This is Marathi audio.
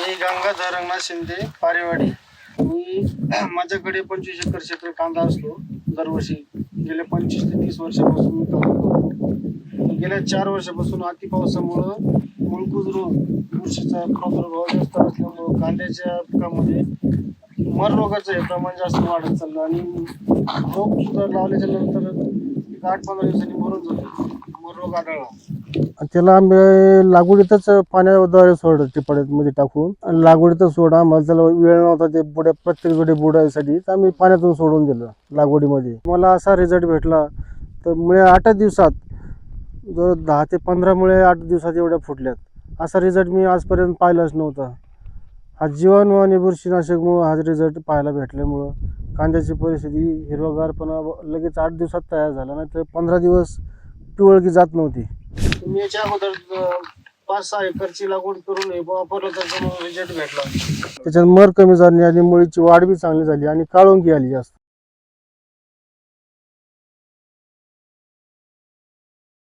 मी गंगाधर रंगनाथ शिंदे पारेवाडी. मी माझ्याकडे पंचवीस एकर क्षेत्र कांदा असतो. दरवर्षी गेल्या पंचवीस ते तीस वर्षापासून मी कांदा करतो. गेल्या चार वर्षापासून अति पावसामुळं मुळकूज रोग बुरशीचा प्रादुर्भाव जास्त असल्यामुळं कांद्याच्या पिकामध्ये मर रोगाचं हे प्रमाण जास्त वाढत चाललं आणि रोग सुद्धा लावल्याच्या नंतर एक आठ पंधरा दिवसांनी मरून जातो. मर रोग आढळला. त्याला आम्ही लागवडीतच पाण्याद्वारे सोड टिपाड्यामध्ये टाकून. आणि लागवडीतच सोडा आम्हाला त्याला वेळ नव्हता ते बुड्या प्रत्येक जोडी बुडायसाठी तर आम्ही पाण्यातून सोडून दिलं लागवडीमध्ये. मला असा रिझल्ट भेटला तर मुळे आठ दिवसात जर दहा ते पंधरा मुळे आठ दिवसात एवढ्या फुटल्यात. असा रिझल्ट मी आजपर्यंत पाहिलाच नव्हता. हा जीवाणू आणि बुरशीनाशकमुळं हा रिझल्ट पाहायला भेटल्यामुळं कांद्याची परिस्थिती हिरवागारपणा लगेच आठ दिवसात तयार झाला नाही तर पंधरा दिवस पिवळगी जात नव्हती. मी याच्या अगोदर अं, पाच सहा एकरची लागवड करून हे वापरलं तर रिझल्ट भेटला. त्याच्यात मर कमी झाली आणि मुळीची वाढ बी चांगली झाली आणि काळोंगी आली जास्त.